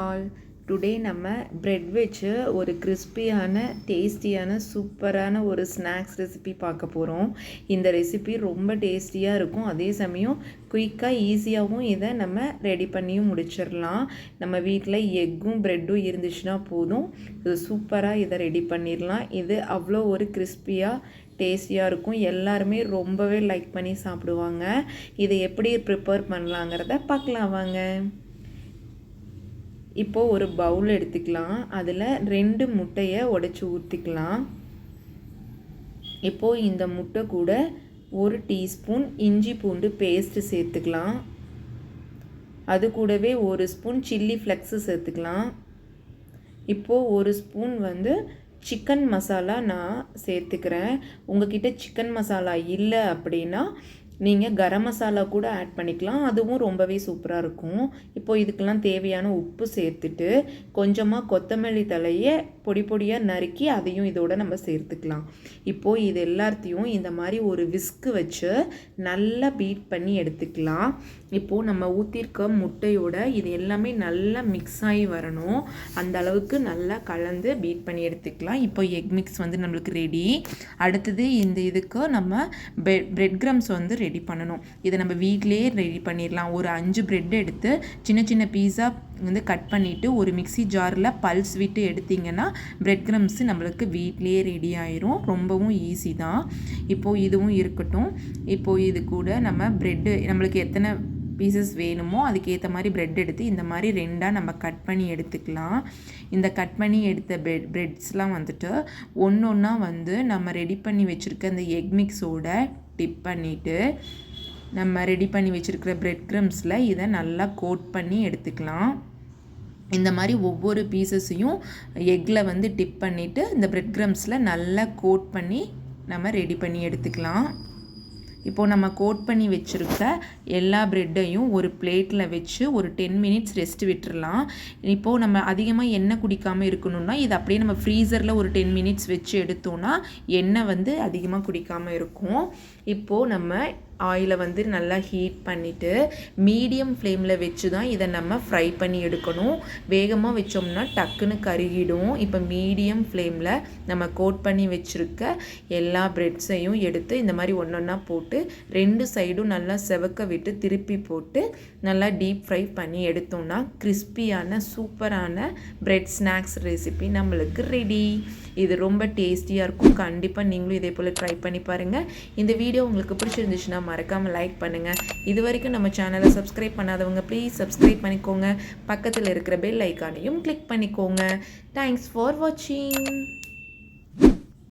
All today நம்ம bread வச்சு ஒரு கிறிஸ்பியான டேஸ்டியான சூப்பரான ஒரு ஸ்நாக்ஸ் ரெசிபி பார்க்க போகிறோம் இந்த ரெசிபி ரொம்ப டேஸ்டியாக இருக்கும். அதே சமயம் குயிக்காக ஈஸியாகவும் இதை நம்ம ரெடி பண்ணியும் முடிச்சிடலாம். நம்ம வீட்டில் எக்கும் ப்ரெட்டும் இருந்துச்சுன்னா போதும். இது சூப்பராக இதை ரெடி பண்ணிடலாம். இது அவ்வளோ ஒரு கிறிஸ்பியாக டேஸ்டியாக இருக்கும். எல்லாருமே ரொம்பவே லைக் பண்ணி சாப்பிடுவாங்க. இதை எப்படி ப்ரிப்பேர் பண்ணலாங்கிறத பார்க்கலாம் வாங்க. இப்போது ஒரு பவுல் எடுத்துக்கலாம். அதில் ரெண்டு முட்டையை உடச்சி ஊற்றிக்கலாம் இப்போது இந்த முட்டை கூட ஒரு டீஸ்பூன் இஞ்சி பூண்டு பேஸ்ட்டு சேர்த்துக்கலாம். அது கூடவே ஒரு ஸ்பூன் சில்லி ஃப்ளெக்ஸு சேர்த்துக்கலாம். இப்போது ஒரு ஸ்பூன் வந்து சிக்கன் மசாலா நான் சேர்த்துக்கிறேன். உங்ககிட்ட சிக்கன் மசாலா இல்லை அப்படின்னா நீங்கள் கரம் மசாலா கூட ஆட் பண்ணிக்கலாம். அதுவும் ரொம்பவே சூப்பராக இருக்கும். இப்போது இதுக்கெல்லாம் தேவையான உப்பு சேர்த்துட்டு கொஞ்சமாக கொத்தமல்லி தலையை பொடி பொடியாக நறுக்கி அதையும் இதோட நம்ம சேர்த்துக்கலாம். இப்போது இது எல்லாத்தையும் இந்த மாதிரி ஒரு விஸ்க்கு வச்சு நல்லா பீட் பண்ணி எடுத்துக்கலாம். இப்போது நம்ம ஊற்றிருக்க முட்டையோட இது எல்லாமே நல்லா மிக்ஸ் ஆகி வரணும். அந்த அளவுக்கு நல்லா கலந்து பீட் பண்ணி எடுத்துக்கலாம். இப்போ எக் மிக்ஸ் வந்து நம்மளுக்கு ரெடி அடுத்தது இந்த இதுக்கு நம்ம பிரெட் கிரம்ஸ் வந்து ரெடி ரெடி பண்ணணும். இதை நம்ம வீட்லேயே ரெடி பண்ணிடலாம் ஒரு அஞ்சு ப்ரெட் எடுத்து சின்ன சின்ன பீஸாக வந்து கட் பண்ணிவிட்டு ஒரு மிக்சி ஜாரில் பல்ஸ் விட்டு எடுத்திங்கன்னா பிரெட் க்ரம்ஸு நம்மளுக்கு வீட்லேயே ரெடி ஆயிரும். ரொம்பவும் ஈஸி தான். இப்போது இதுவும் இருக்கட்டும். இப்போது இது கூட நம்ம ப்ரெட்டு நம்மளுக்கு எத்தனை பீசஸ் வேணுமோ அதுக்கேற்ற மாதிரி ப்ரெட் எடுத்து இந்த மாதிரி ரெண்டாக நம்ம கட் பண்ணி எடுத்துக்கலாம். இந்த கட் பண்ணி எடுத்த ப்ரெட் ப்ரெட்ஸ்லாம் வந்துட்டு ஒன்று ஒன்றா வந்து நம்ம ரெடி பண்ணி வச்சுருக்க அந்த எக் மிக்ஸோட டிப் பண்ணிவிட்டு நம்ம ரெடி பண்ணி வச்சுருக்கிற ப்ரெட் க்ரம்ஸில் இதை நல்லா கோட் பண்ணி எடுத்துக்கலாம். இந்த மாதிரி ஒவ்வொரு பீசஸையும் எக்கில் வந்து டிப் பண்ணிவிட்டு இந்த ப்ரெட் க்ரம்ஸில் நல்லா கோட் பண்ணி நம்ம ரெடி பண்ணி எடுத்துக்கலாம். இப்போது நம்ம கோட் பண்ணி வச்சுருக்க எல்லா ப்ரெட்டையும் ஒரு பிளேட்டில் வச்சு ஒரு டென் மினிட்ஸ் ரெஸ்ட் விட்டுறலாம். இப்போது நம்ம அதிகமாக எண்ணெய் குடிக்காமல் இருக்கணும்னா இது அப்படியே நம்ம ஃப்ரீசரில் ஒரு டென் மினிட்ஸ் வச்சு எடுத்தோன்னா எண்ணெய் வந்து அதிகமாக குடிக்காமல் இருக்கும். இப்போது நம்ம ஆயிலை வந்து நல்லா ஹீட் பண்ணிவிட்டு மீடியம் ஃப்ளேமில் வச்சு தான் இதை நம்ம ஃப்ரை பண்ணி எடுக்கணும். வேகமாக வச்சோம்னா டக்குன்னு கருகிடும். இப்போ மீடியம் ஃப்ளேமில் நம்ம கோட் பண்ணி வச்சுருக்க எல்லா ப்ரெட்ஸையும் எடுத்து இந்த மாதிரி ஒன்று ஒன்றா போட்டு ரெண்டு சைடும் நல்லா செவக்க விட்டு திருப்பி போட்டு நல்லா டீப் ஃப்ரை பண்ணி எடுத்தோம்னா கிறிஸ்பியான சூப்பரான ப்ரெட் ஸ்நாக்ஸ் ரெசிபி நம்மளுக்கு ரெடி இது ரொம்ப டேஸ்டியாக இருக்கும். கண்டிப்பாக நீங்களும் இதே போல் ட்ரை பண்ணி பாருங்கள் இந்த வீடியோ உங்களுக்கு பிடிச்சிருந்துச்சுன்னா மறக்காமல் லைக் பண்ணுங்கள் இது வரைக்கும் நம்ம சேனலை சப்ஸ்கிரைப் பண்ணாதவங்க ப்ளீஸ் சப்ஸ்கிரைப் பண்ணிக்கோங்க. பக்கத்தில் இருக்கிற பெல் ஐக்கானையும் கிளிக் பண்ணிக்கோங்க. தேங்க்ஸ் ஃபார் வாட்சிங்